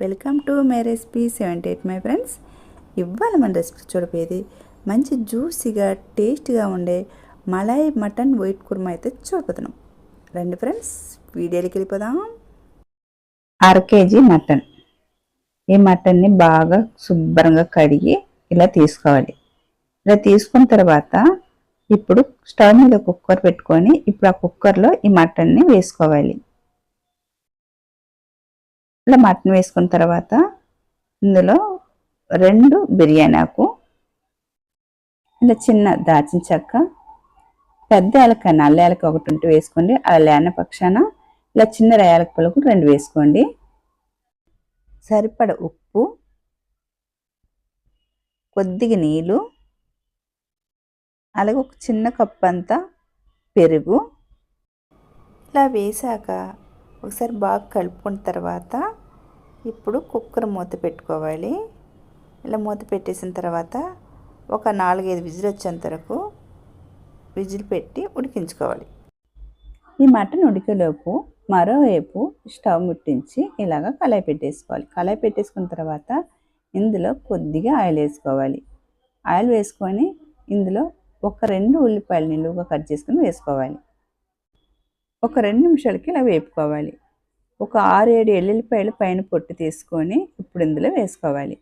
Welcome to my recipe seventy eight my friends. ఇవాళ మన recipe చూడపోయేది మంచి జ్యూసీగా టేస్ట్గా ఉండే మలాయ్ మటన్ వైట్ కుర్మా అయితే చూడపోతున్నాం రండి ఫ్రెండ్స్ వీడియోకి వెళ్ళిపోదాం. అర కేజీ మటన్. ఈ మటన్ని బాగా శుభ్రంగా కడిగి ఇలా తీసుకోవాలి. ఇలా తీసుకున్న తర్వాత ఇప్పుడు స్టవ్ మీద కుక్కర్ పెట్టుకొని ఇప్పుడు ఆ కుక్కర్లో ఈ మటన్ని వేసుకోవాలి. ఇలా మటన్ వేసుకున్న తర్వాత ఇందులో రెండు బిర్యానీ ఆకు ఇలా చిన్న దాచిన చెక్క పెద్ద ఏలక నల్ల ఏలక ఒకటి ఉంటే వేసుకోండి. అలా లేని పక్షాన ఇలా చిన్న రేయాలక పలుకు రెండు వేసుకోండి. సరిపడ ఉప్పు కొద్దిగా నీళ్ళు అలాగే ఒక చిన్న కప్పు అంతా పెరుగు. ఇలా వేసాక ఒకసారి బాగా కలుపుకున్న తర్వాత ఇప్పుడు కుక్కర్ మూత పెట్టుకోవాలి. ఇలా మూత పెట్టేసిన తర్వాత ఒక నాలుగైదు విజిల్ వచ్చేంత వరకు విజిల్ పెట్టి ఉడికించుకోవాలి. ఈ మటన్ ఉడికేలోపు మరోవైపు స్టవ్ ముట్టించి ఇలాగ కళాయి పెట్టేసుకోవాలి. కళాయి పెట్టేసుకున్న తర్వాత ఇందులో కొద్దిగా ఆయిల్ వేసుకోవాలి. ఆయిల్ వేసుకొని ఇందులో ఒక రెండు ఉల్లిపాయలు నిలువుగా కట్ చేసుకుని వేసుకోవాలి. ఒక రెండు నిమిషాలకి ఇలా వేపుకోవాలి. ఒక ఆరు ఏడు ఎల్లుల్లిపాయలు పైన పొట్టు తీసుకొని ఇప్పుడు ఇందులో వేసుకోవాలి.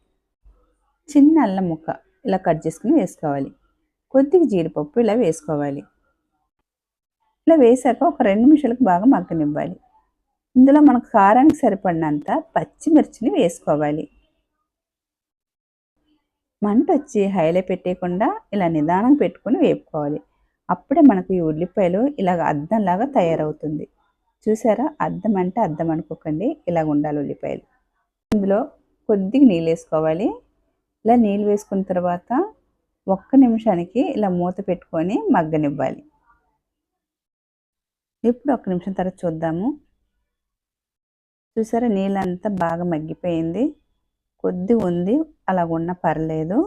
చిన్న అల్లం ముక్క ఇలా కట్ చేసుకుని వేసుకోవాలి. కొద్దిగా జీడిపప్పు ఇలా వేసుకోవాలి. ఇలా వేసాక ఒక రెండు నిమిషాలకు బాగా మగ్గనివ్వాలి. ఇందులో మనకు కారానికి సరిపడినంత పచ్చిమిర్చిని వేసుకోవాలి. మంట వచ్చి హైలో పెట్టేయకుండా ఇలా నిదానం పెట్టుకుని వేపుకోవాలి. అప్పుడే మనకు ఈ ఉల్లిపాయలు ఇలాగ అద్దంలాగా తయారవుతుంది. చూసారా? అద్దం అంటే అద్దం అనుకోకండి. ఇలాగ ఉండాలి ఉల్లిపాయలు. ఇందులో కొద్దిగా నీళ్ళు వేసుకోవాలి. ఇలా నీళ్ళు వేసుకున్న తర్వాత ఒక్క నిమిషానికి ఇలా మూత పెట్టుకొని మగ్గనివ్వాలి. ఇప్పుడు ఒక్క నిమిషం తర్వాత చూద్దాము. చూసారా? నీళ్ళంతా బాగా మగ్గిపోయింది. కొద్ది ఉంది. అలా ఉన్న పర్లేదు.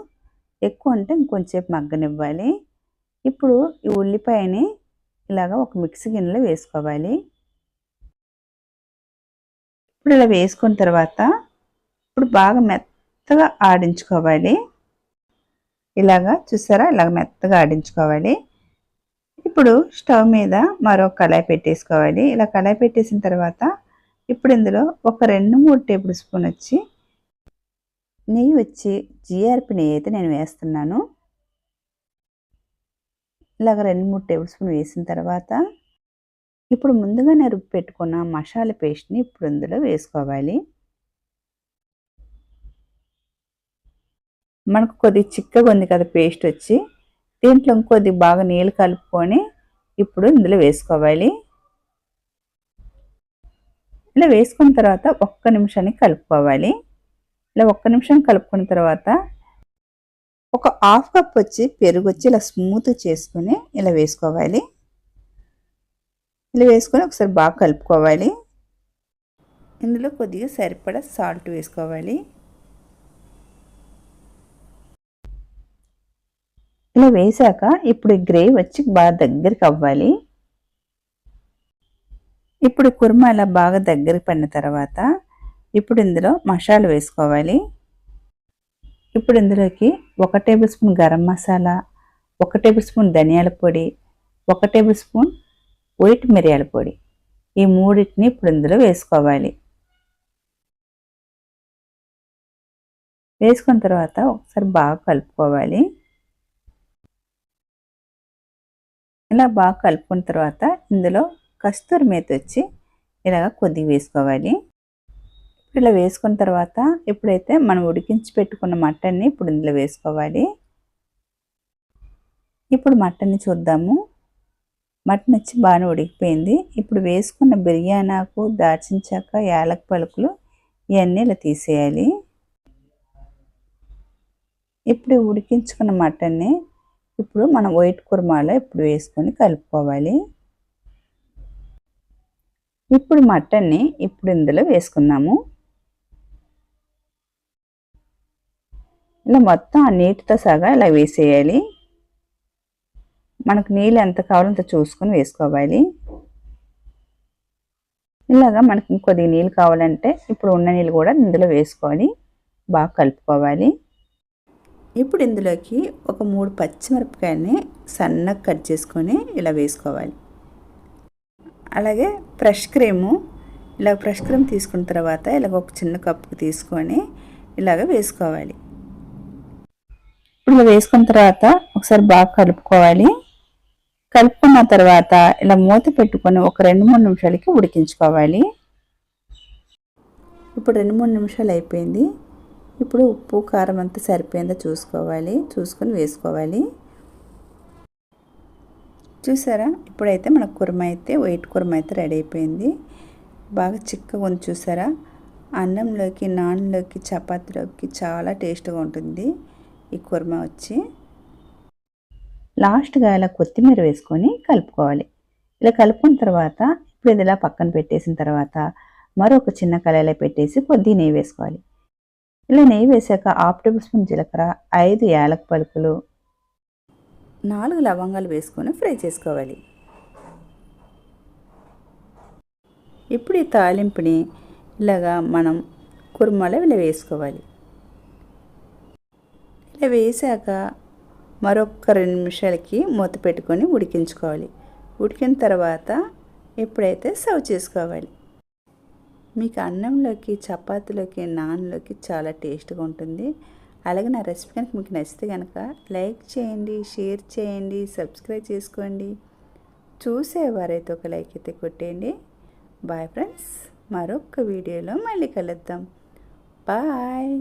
ఎక్కువ అంటే ఇంకొంచెంసేపు మగ్గనివ్వాలి. ఇప్పుడు ఈ ఉల్లిపాయని ఇలాగ ఒక మిక్సీ గిన్నెలో వేసుకోవాలి. ఇప్పుడు ఇలా వేసుకున్న తర్వాత ఇప్పుడు బాగా మెత్తగా ఆడించుకోవాలి. ఇలాగా చూసారా? ఇలాగ మెత్తగా ఆడించుకోవాలి. ఇప్పుడు స్టవ్ మీద మరో కళాయి పెట్టేసుకోవాలి. ఇలా కళాయి పెట్టేసిన తర్వాత ఇప్పుడు ఇందులో ఒక రెండు మూడు టేబుల్ స్పూన్ వచ్చి నెయ్యి వచ్చి జిఆర్పి నెయ్యి అయితే నేను వేస్తున్నాను. ఇలాగ రెండు మూడు టేబుల్ స్పూన్ వేసిన తర్వాత ఇప్పుడు ముందుగా రుబ్బి పెట్టుకున్న మసాలా పేస్ట్ని ఇప్పుడు ఇందులో వేసుకోవాలి. మనకు కొద్ది చిక్కగా ఉంది కదా పేస్ట్ వచ్చి దీంట్లో ఇంకొద్ది బాగా నీళ్ళు కలుపుకొని ఇప్పుడు ఇందులో వేసుకోవాలి. ఇలా వేసుకున్న తర్వాత ఒక్క నిమిషానికి కలుపుకోవాలి. ఇలా ఒక్క నిమిషం కలుపుకున్న తర్వాత ఒక హాఫ్ కప్ వచ్చి పెరుగు వచ్చి ఇలా స్మూత్ చేసుకుని ఇలా వేసుకోవాలి. ఇలా వేసుకొని ఒకసారి బాగా కలుపుకోవాలి. ఇందులో కొద్దిగా సరిపడా సాల్ట్ వేసుకోవాలి. ఇలా వేసాక ఇప్పుడు గ్రేవీ వచ్చి బాగా దగ్గరికి అవ్వాలి. ఇప్పుడు కుర్మా ఇలా బాగా దగ్గరికి పడిన తర్వాత ఇప్పుడు ఇందులో మసాలా వేసుకోవాలి. ఇప్పుడు ఇందులోకి ఒక టేబుల్ స్పూన్ గరం మసాలా ఒక టేబుల్ స్పూన్ ధనియాల పొడి ఒక టేబుల్ స్పూన్ వైట్ మిరియాల పొడి. ఈ మూడింటిని ఇప్పుడు ఇందులో వేసుకోవాలి. వేసుకున్న తర్వాత ఒకసారి బాగా కలుపుకోవాలి. ఇలా బాగా కలుపుకున్న తర్వాత ఇందులో కస్తూరి మేత వచ్చి ఇలాగ కొద్దిగా వేసుకోవాలి. ఇలా వేసుకున్న తర్వాత ఎప్పుడైతే మనం ఉడికించి పెట్టుకున్న మటన్ని ఇప్పుడు ఇందులో వేసుకోవాలి. ఇప్పుడు మటన్ని చూద్దాము. మటన్ వచ్చి బాగానే ఉడికిపోయింది. ఇప్పుడు వేసుకున్న బిర్యానాకు దాచిన చెక్క యాలక పలుకులు ఇవన్నీ ఇలా తీసేయాలి. ఇప్పుడు ఉడికించుకున్న మటన్ని ఇప్పుడు మనం వైట్ కుర్మాలో ఇప్పుడు వేసుకొని కలుపుకోవాలి. ఇప్పుడు మటన్ని ఇప్పుడు ఇందులో వేసుకుందాము. ఇలా మొత్తం ఆ నీటితో సగా ఇలా వేసేయాలి. మనకు నీళ్ళు ఎంత కావాలో అంత చూసుకొని వేసుకోవాలి. ఇలాగా మనకి ఇంకొద్దిగా నీళ్ళు కావాలంటే ఇప్పుడు ఉన్న నీళ్ళు కూడా ఇందులో వేసుకొని బాగా కలుపుకోవాలి. ఇప్పుడు ఇందులోకి ఒక మూడు పచ్చిమిరపకాయలని సన్నగా కట్ చేసుకొని ఇలా వేసుకోవాలి. అలాగే ఫ్రెష్ క్రీము ఇలా ఫ్రెష్ క్రీమ్ తీసుకున్న తర్వాత ఇలాగ ఒక చిన్న కప్పు తీసుకొని ఇలాగ వేసుకోవాలి. ఇప్పుడు ఇలా వేసుకున్న తర్వాత ఒకసారి బాగా కలుపుకోవాలి. కలుపుకున్న తర్వాత ఇలా మూత పెట్టుకొని ఒక రెండు మూడు నిమిషాలకి ఉడికించుకోవాలి. ఇప్పుడు రెండు మూడు నిమిషాలు అయిపోయింది. ఇప్పుడు ఉప్పు కారం అంతా సరిపోయిందో చూసుకోవాలి. చూసుకొని వేసుకోవాలి. చూసారా? ఇప్పుడైతే మన కుర్మ అయితే వైట్ కుర్మ అయితే రెడీ అయిపోయింది. బాగా చిక్కగా ఉంది చూసారా? అన్నంలోకి నాన్లోకి చపాతీలోకి చాలా టేస్ట్గా ఉంటుంది ఈ కుర్మ వచ్చి. లాస్ట్గా ఇలా కొత్తిమీర వేసుకొని కలుపుకోవాలి. ఇలా కలుపుకున్న తర్వాత ఇప్పుడు ఇది ఇలా పక్కన పెట్టేసిన తర్వాత మరొక చిన్న కళాయిలో పెట్టేసి కొద్ది నెయ్యి వేసుకోవాలి. ఇలా నెయ్యి వేసాక హాఫ్ టేబుల్ స్పూన్ జీలకర్ర ఐదు యాలక పలుకులు నాలుగు లవంగాలు వేసుకొని ఫ్రై చేసుకోవాలి. ఇప్పుడు ఈ తాలింపుని ఇలాగా మనం కుర్మాలో ఇలా వేసుకోవాలి. ఇలా వేసాక మరొక రెండు నిమిషాలకి మూత పెట్టుకొని ఉడికించుకోవాలి. ఉడికిన తర్వాత ఎప్పుడైతే సర్వ్ చేసుకోవాలి. మీకు అన్నంలోకి చపాతీలోకి నాన్లోకి చాలా టేస్ట్గా ఉంటుంది. అలాగే నా రెసిపీ కనుక మీకు నచ్చితే కనుక లైక్ చేయండి షేర్ చేయండి సబ్స్క్రైబ్ చేసుకోండి. చూసేవారైతే ఒక లైక్ అయితే కొట్టేయండి. బాయ్ ఫ్రెండ్స్ మరొక వీడియోలో మళ్ళీ కలుద్దాం. బాయ్.